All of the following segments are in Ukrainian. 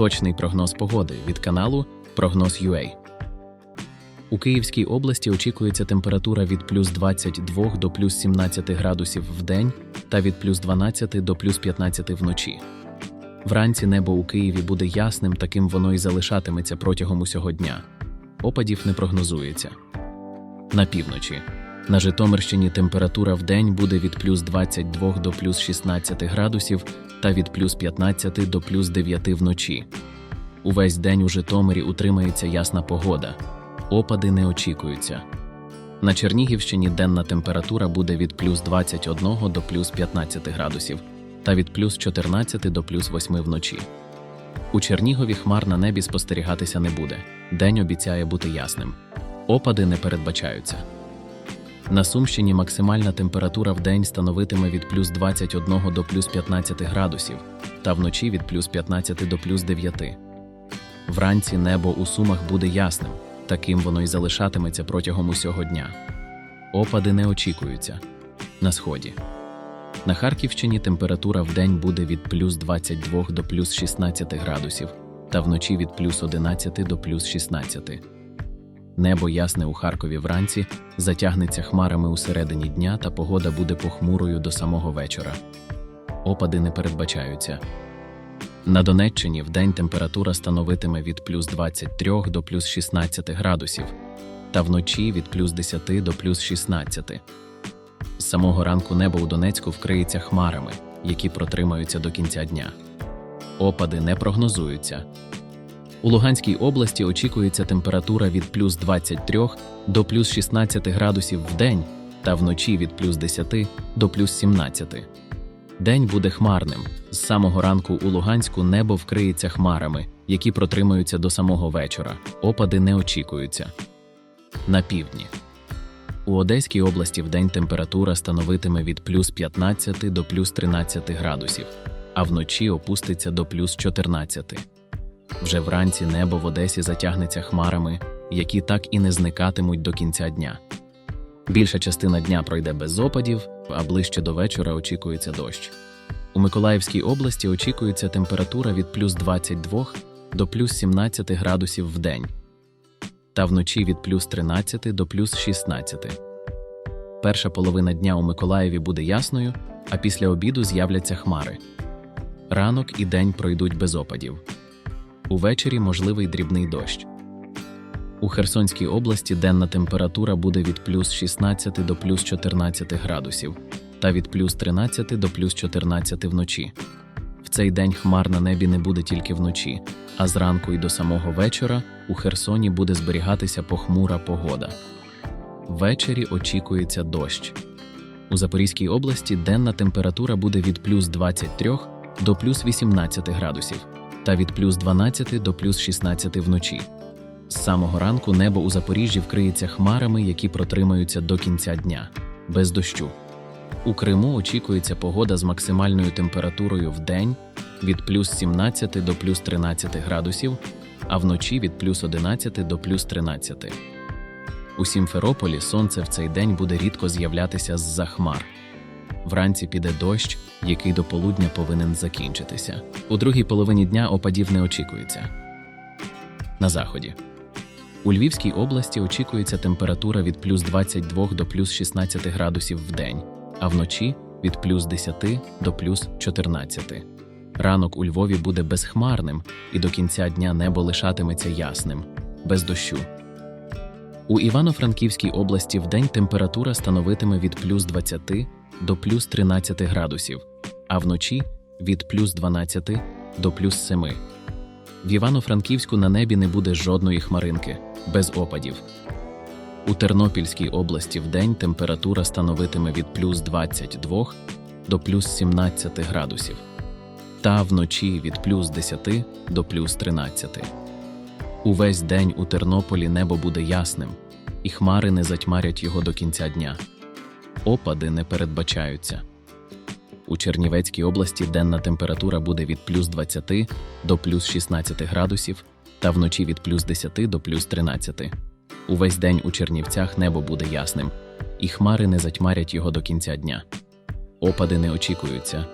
Точний прогноз погоди від каналу Прогноз UA. У Київській області очікується температура від плюс 22 до плюс 17 градусів в день та від плюс 12 до плюс 15 вночі. Вранці небо у Києві буде ясним, таким воно і залишатиметься протягом усього дня. Опадів не прогнозується. На півночі. На Житомирщині температура в день буде від плюс 22 до плюс 16 градусів та від плюс 15 до плюс 9 вночі. Увесь день у Житомирі утримається ясна погода. Опади не очікуються. На Чернігівщині денна температура буде від плюс 21 до плюс 15 градусів та від плюс 14 до плюс 8 вночі. У Чернігові хмар на небі спостерігатися не буде. День обіцяє бути ясним. Опади не передбачаються. На Сумщині максимальна температура в день становитиме від плюс 21 до плюс 15 градусів, та вночі від плюс 15 до плюс 9. Вранці небо у Сумах буде ясним, таким воно й залишатиметься протягом усього дня. Опади не очікуються. На сході. На Харківщині температура в день буде від плюс 22 до плюс 16 градусів, та вночі від плюс 11 до плюс 16. Небо ясне у Харкові вранці затягнеться хмарами у середині дня, та погода буде похмурою до самого вечора. Опади не передбачаються. На Донеччині вдень температура становитиме від плюс 23 до плюс 16 градусів, та вночі від плюс 10 до плюс 16. З самого ранку небо у Донецьку вкриється хмарами, які протримаються до кінця дня. Опади не прогнозуються. У Луганській області очікується температура від плюс 23 до плюс 16 градусів в день та вночі від плюс 10 до плюс 17. День буде хмарним. З самого ранку у Луганську небо вкриється хмарами, які протримаються до самого вечора. Опади не очікуються. На півдні. У Одеській області вдень температура становитиме від плюс 15 до плюс 13 градусів, а вночі опуститься до плюс 14. Вже вранці небо в Одесі затягнеться хмарами, які так і не зникатимуть до кінця дня. Більша частина дня пройде без опадів, а ближче до вечора очікується дощ. У Миколаївській області очікується температура від плюс 22 до плюс 17 градусів в день, та вночі від плюс 13 до плюс 16. Перша половина дня у Миколаєві буде ясною, а після обіду з'являться хмари. Ранок і день пройдуть без опадів. Увечері можливий дрібний дощ. У Херсонській області денна температура буде від плюс 16 до плюс 14 градусів та від плюс 13 до плюс 14 вночі. В цей день хмар на небі не буде тільки вночі, а зранку і до самого вечора у Херсоні буде зберігатися похмура погода. Ввечері очікується дощ. У Запорізькій області денна температура буде від плюс 23 до плюс 18 градусів та від плюс 12 до плюс 16 вночі. З самого ранку небо у Запоріжжі вкриється хмарами, які протримаються до кінця дня, без дощу. У Криму очікується погода з максимальною температурою в день від плюс 17 до плюс 13 градусів, а вночі від плюс 11 до плюс 13. У Сімферополі сонце в цей день буде рідко з'являтися з-за хмар. Вранці піде дощ, який до полудня повинен закінчитися. У другій половині дня опадів не очікується. На заході. У Львівській області очікується температура від плюс 22 до плюс 16 градусів в день, а вночі від плюс 10 до плюс 14. Ранок у Львові буде безхмарним, і до кінця дня небо лишатиметься ясним, без дощу. У Івано-Франківській області вдень температура становитиме від плюс 20 до плюс 13 градусів, а вночі від плюс 12 до плюс 7. В Івано-Франківську на небі не буде жодної хмаринки, без опадів. У Тернопільській області вдень температура становитиме від плюс 22 до плюс 17 градусів, та вночі від плюс 10 до плюс 13. Увесь день у Тернополі небо буде ясним, і хмари не затьмарять його до кінця дня. Опади не передбачаються. У Чернівецькій області денна температура буде від плюс 20 до плюс 16 градусів та вночі від плюс 10 до плюс 13. Увесь день у Чернівцях небо буде ясним, і хмари не затьмарять його до кінця дня. Опади не очікуються.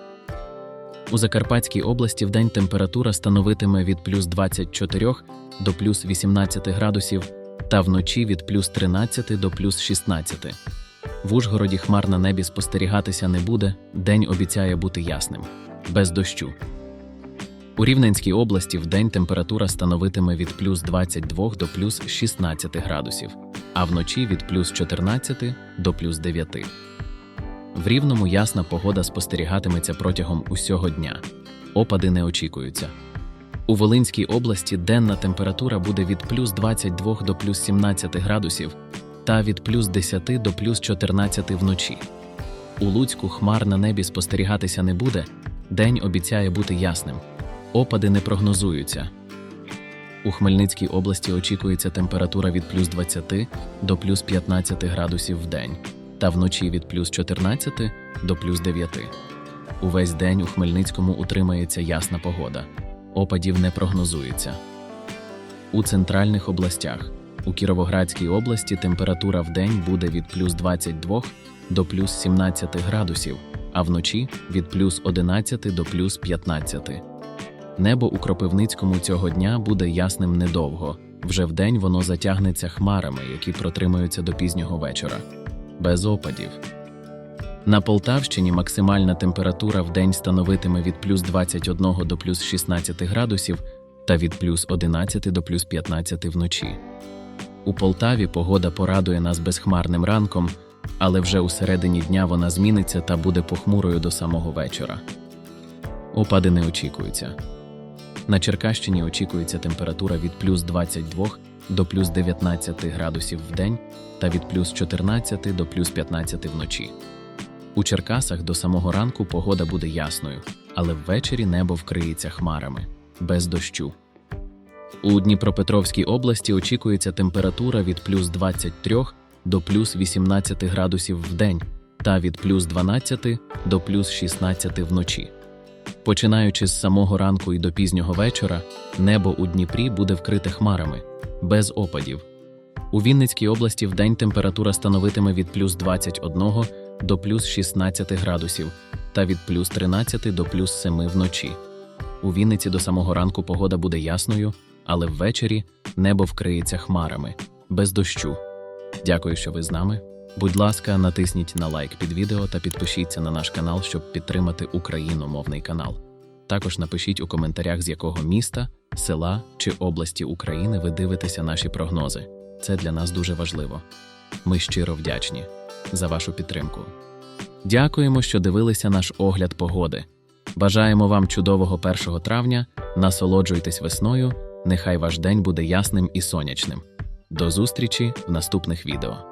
У Закарпатській області вдень температура становитиме від плюс 24 до плюс 18 градусів та вночі від плюс 13 до плюс 16. В Ужгороді хмар на небі спостерігатися не буде, день обіцяє бути ясним, без дощу. У Рівненській області вдень температура становитиме від плюс 22 до плюс 16 градусів, а вночі від плюс 14 до плюс 9. В Рівному ясна погода спостерігатиметься протягом усього дня. Опади не очікуються. У Волинській області денна температура буде від плюс 22 до плюс 17 градусів та від плюс 10 до плюс 14 вночі. У Луцьку хмар на небі спостерігатися не буде, день обіцяє бути ясним. Опади не прогнозуються. У Хмельницькій області очікується температура від плюс 20 до плюс 15 градусів в день та вночі від плюс 14 до плюс 9. Увесь день у Хмельницькому утримається ясна погода. Опадів не прогнозується. У центральних областях у Кіровоградській області температура в день буде від плюс 22 до плюс 17 градусів, а вночі від плюс 11 до плюс 15. Небо у Кропивницькому цього дня буде ясним недовго. Вже вдень воно затягнеться хмарами, які протримаються до пізнього вечора. Без опадів. На Полтавщині максимальна температура в день становитиме від плюс 21 до плюс 16 градусів та від плюс 11 до плюс 15 вночі. У Полтаві погода порадує нас безхмарним ранком, але вже у середині дня вона зміниться та буде похмурою до самого вечора. Опади не очікуються. На Черкащині очікується температура від плюс 22 до плюс 19 градусів в день та від плюс 14 до плюс 15 вночі. У Черкасах до самого ранку погода буде ясною, але ввечері небо вкриється хмарами без дощу. У Дніпропетровській області очікується температура від плюс 23 до плюс 18 градусів в день та від плюс 12 до плюс 16 вночі. Починаючи з самого ранку і до пізнього вечора, небо у Дніпрі буде вкрите хмарами, без опадів. У Вінницькій області вдень температура становитиме від плюс 21 до плюс 16 градусів та від плюс 13 до плюс 7 вночі. У Вінниці до самого ранку погода буде ясною, але ввечері небо вкриється хмарами, без дощу. Дякую, що ви з нами. Будь ласка, натисніть на лайк під відео та підпишіться на наш канал, щоб підтримати україномовний канал. Також напишіть у коментарях, з якого міста, села чи області України ви дивитеся наші прогнози. Це для нас дуже важливо. Ми щиро вдячні за вашу підтримку. Дякуємо, що дивилися наш огляд погоди. Бажаємо вам чудового 1 травня. Насолоджуйтесь весною. Нехай ваш день буде ясним і сонячним. До зустрічі в наступних відео.